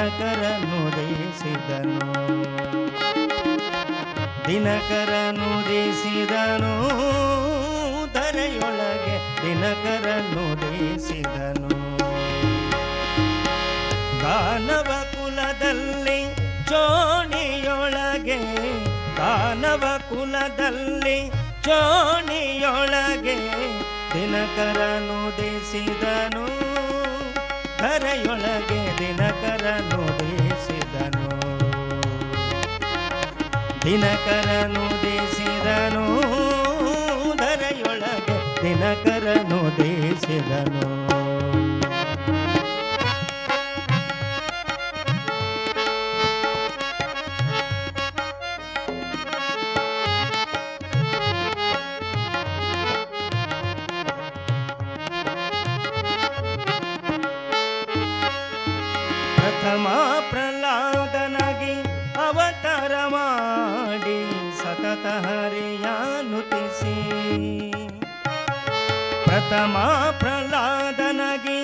ದಿನಕರನುದೇಸಿದನು ದಿನಕರನುದೇಸಿದನು ಧರೆಯೊಳಗೆ ದಿನಕರನುದೇಸಿದನು ದಾನವ ಕುಲದಲ್ಲಿ ಚೋಣಿಯೊಳಗೆ ದಾನವ ಕುಲದಲ್ಲಿ ಚೋಣಿಯೊಳಗೆ ದಿನಕರನು ದೇಸಿದನು ಧರೆಯೊಳಗೆ ದಿನಕರನು ದೇಸಿದನು. ದಿನಕರನು ದೇಸಿದನು ಧರೆಯೊಳಗೆ ದಿನಕರನು ದೇಸಿದನು. ಪ್ರಥಮ ಪ್ರಹ್ಲಾದನಾಗಿ ಅವತಾರ ಮಾಡಿ ಸತತ ಹರಿಯಾನುತಿಸಿ ಪ್ರಥಮ ಪ್ರಹ್ಲಾದನಾಗಿ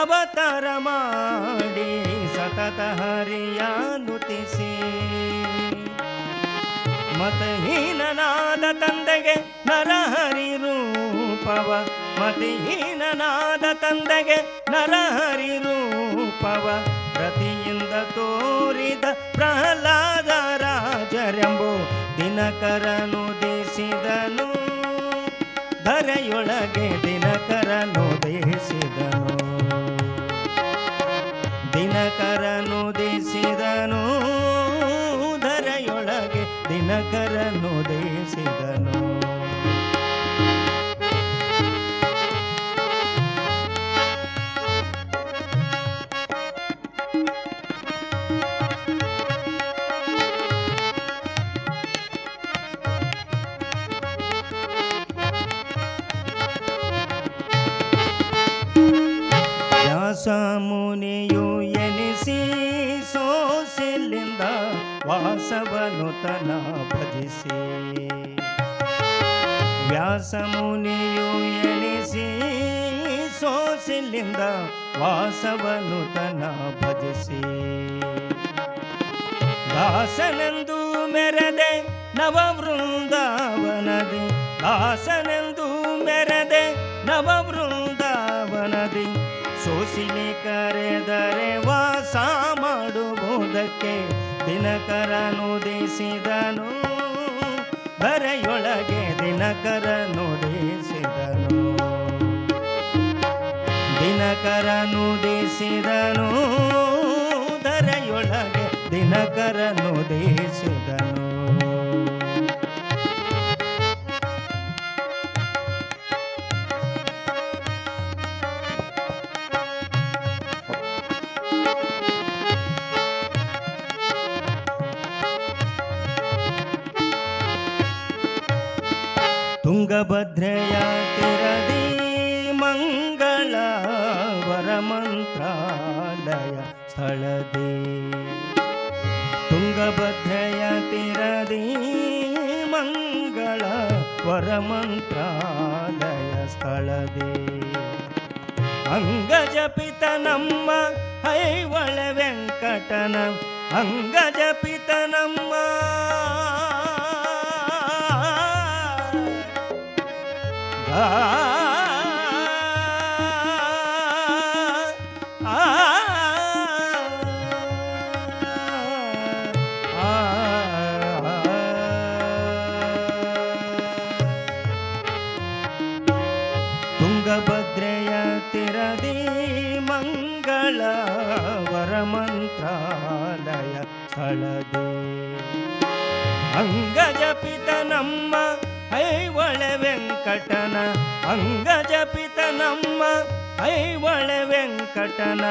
ಅವತಾರ ಮಾಡಿ ಸತತ ಹರಿಯಾನುತಿಸಿ ಮತಹೀನನಾದ ತಂದೆಗೆ ನರಹರಿ ರೂಪವ. ಮತಹೀನಾದ ತಂದೆಗೆ ನರಹರಿ ದಿನಕರನು ದೇಸಿದನು ಧರೆಯೊಳಗೆ ದಿನಕರನು ದೇಸಿದನು. ದಿನಕರನು ದೇಸಿದನು ಧರೆಯೊಳಗೆ ದಿನಕರನು ದೇಸಿದನು ವ್ಯಾಸ ಮುನಿಯು ಎನಿಸಿ ಸೋಸಿಲಿಂದ ವಾಸವನು ತನ ಭಜಿಸಿ ವ್ಯಾಸ ಮುನಿಯು ಎನಿಸಿ ಸೋಸಿಲಿಂದ ವಾಸವನು ತನ ಭಜಿಸಿ ದಾಸನೆಂದು ಮೆರೆದೆ ನವವೃಂದಾವನದಿ ದಾಸನೆಂದು ಮೆರೆದೆ ನವವೃಂದಾವನದಿ ಸೋಸಿಲೆ ಕರೆದರೆ ವಾಸ ಮಾಡುವುದಕ್ಕೆ ದಿನಕರನು ದೇಸಿದನು. ಬರೆಯೊಳಗೆ ದಿನಕರನು ದಿನಕರನುದಿಸಿದನು ದಿನಕರನು ದೇಸಿದನು. ಧರೆಯೊಳಗೆ ದಿನಕರನು ತುಂಗಭದ್ರೆಯ ತಿರದಿ ಮಂಗಳ ವರಮಂತ್ರಾಲಯ ಸ್ಥಳದಿ. ತುಂಗಭದ್ರೆಯ ತಿರದಿ ಮಂಗಳ ವರಮಂತ್ರಾಲಯ ಸ್ಥಳದಿ. ಅಂಗಜಪಿತ ನಮ್ಮ ಐವಳ ವೆಂಕಟನ ಅಂಗಜಪಿತ ನಮ್ಮ ತುಂಗಭದ್ರೆಯ ತಿರದಿ ಮಂಗಳ ವರಮಂತ್ರಾಲಯ ಸ್ಥಳದಿ. ಅಂಗಜಪಿತ ನಮ್ಮ ಐವಳ ವೆಂಕಟನ ಅಂಗಜಪಿತ ನಮ್ಮ ಐವಳೆ ವೆಂಕಟನ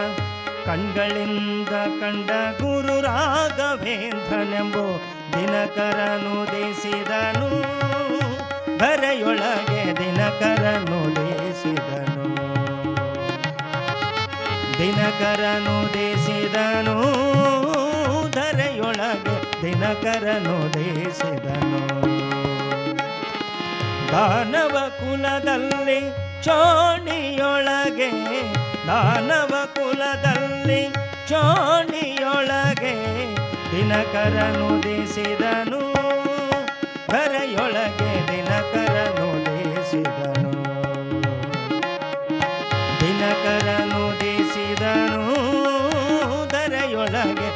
ಕಣ್ಗಳಿಂದ ಕಂಡ ಗುರು ರಾಘವೇಂದ್ರನೆಂಬು ದಿನಕರನು ದೇಸಿದನು. ಧರೆಯೊಳಗೆ ದಿನಕರನು ದೇಸಿದನು. ದಿನಕರನು ದೇಸಿದನು. ಧರೆಯೊಳಗೆ ದಿನಕರನು ದೇಸಿದನು. ದಾನವ ಕುಲದಲ್ಲಿ ಚೋಣಿಯೊಳಗೆ ದಾನವ ಕುಲದಲ್ಲಿ ಚೋಣಿಯೊಳಗೆ ದಿನಕರನು ಕರೆಯೊಳಗೆ ಧರೆಯೊಳಗೆ ದಿನಕರನು ದೇಸಿದನು. ದಿನಕರನು ದೇಸಿದನು ಧರೆಯೊಳಗೆ